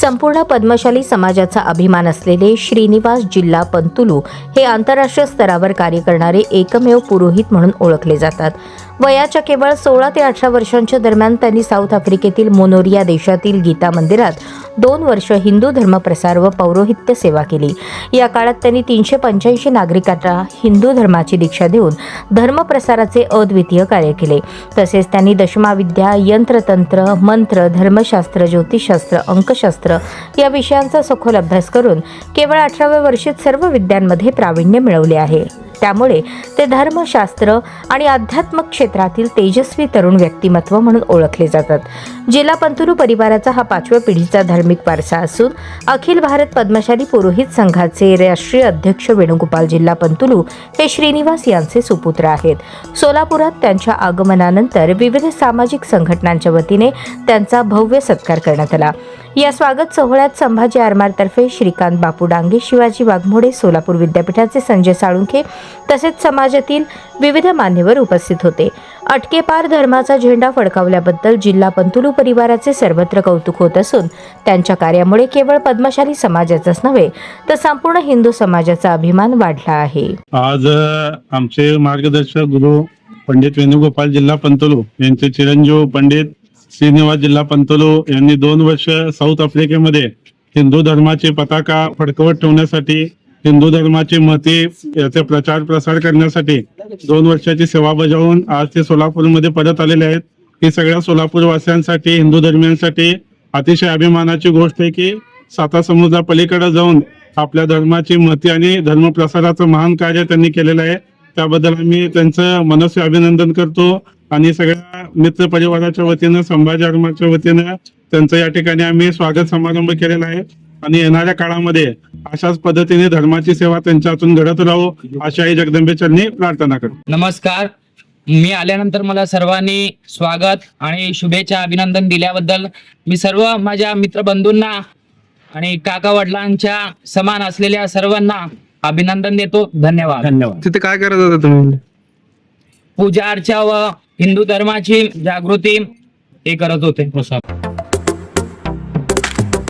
संपूर्ण पद्मशाली समाजाचा अभिमान असलेले श्रीनिवास जिल्हा पंतुलू हे आंतरराष्ट्रीय स्तरावर कार्य करणारे एकमेव पुरोहित म्हणून ओळखले जातात. वयाच्या केवळ सोळा ते अठरा वर्षांच्या दरम्यान त्यांनी साऊथ आफ्रिकेतील मोनोरिया देशातील गीता मंदिरात दोन वर्ष हिंदू धर्मप्रसार व पौरोहित्य सेवा केली. या काळात त्यांनी तीनशे पंच्याऐंशी नागरिकांना हिंदू धर्माची दीक्षा देऊन धर्मप्रसाराचे अद्वितीय कार्य केले. तसेच त्यांनी दशमाविद्या यंत्रतंत्र मंत्र धर्मशास्त्र ज्योतिषशास्त्र अंकशास्त्र या विषयांचा सखोल अभ्यास करून केवळ अठराव्या वर्षीत सर्व विद्यांमध्ये प्रावीण्य मिळवले आहे. त्यामुळे ते धर्मशास्त्र आणि अध्यात्म क्षेत्रातील तेजस्वी तरुण व्यक्तिमत्व म्हणून ओळखले जातात. जिला पंतुरू परिवाराचा हा पाचव्या पिढीचा धार्मिक वारसा असून अखिल भारत पद्मशाली पुरोहित संघाचे राष्ट्रीय अध्यक्ष वेणुगोपाल जिल्हा पंतुलू हे श्रीनिवास यांचे सुपुत्र आहेत. सोलापुरात त्यांच्या आगमनानंतर विविध सामाजिक संघटनांच्या वतीने त्यांचा भव्य सत्कार करण्यात आला. या स्वागत सोहळ्यात संभाजी आरमारतर्फे श्रीकांत बापू डांगे शिवाजी वाघमोडे सोलापूर विद्यापीठाचे संजय साळुंखे तसेच समाजातील विविध मान्यवर उपस्थित होते. अटकेपार धर्माचा झेंडा फडकावल्याबद्दल जिल्हा पंतुलू परिवाराचे सर्वत्र कौतुक होत असून त्यांच्या कार्यामुळे केवळ पद्मशाली समाजाचाच नव्हे तर संपूर्ण हिंदू समाजाचा अभिमान वाढला आहे. आज आमचे मार्गदर्शक गुरु पंडित वेणुगोपाल जिल्हा पंतोलो यांचे चिरंजीव पंडित श्रीनिवास जिल्हा पंतोलो यांनी दोन वर्ष साऊथ आफ्रिकेमध्ये हिंदू धर्माची पताका फडकवत ठेवण्यासाठी हिंदू धर्माची मते याचे प्रचार प्रसार करण्यासाठी दोन वर्षाची सेवा बजावून आज ते सोलापूरमध्ये परत आलेले आहेत. ही सगळ्या सोलापूर वासियांसाठी हिंदू धर्मियांसाठी अतिशय अभिमानाची गोष्ट आहे की साता समुद्रा पलीकडे जाऊन आपल्या धर्माची मती आणि धर्म प्रसाराचं महान कार्य त्यांनी केलेलं आहे. त्याबद्दल आम्ही त्यांचं मनस्वी अभिनंदन करतो. आणि सगळ्या मित्र परिवाराच्या वतीनं संभाजी धर्माच्या वतीनं त्यांचं या ठिकाणी आम्ही स्वागत समारंभ केलेला आहे. आणि येणाऱ्या काळामध्ये अशाच पद्धतीने धर्माची सेवा त्यांच्या हातून घडत राहो अशी आई जगदंबे चरणी प्रार्थना करतो. नमस्कार. मी आल्यानंतर मला सर्वांनी स्वागत आणि शुभेच्छा अभिनंदन दिल्याबद्दल मी सर्व माझ्या मित्रबंधूंना आणि काका वडिलांच्या समान असलेल्या सर्वांना अभिनंदन देतो. धन्यवाद. धन्यवाद. तिथे काय करत होता तुम्ही? पूजा अर्चा व हिंदू धर्माची जागृती हे करत होते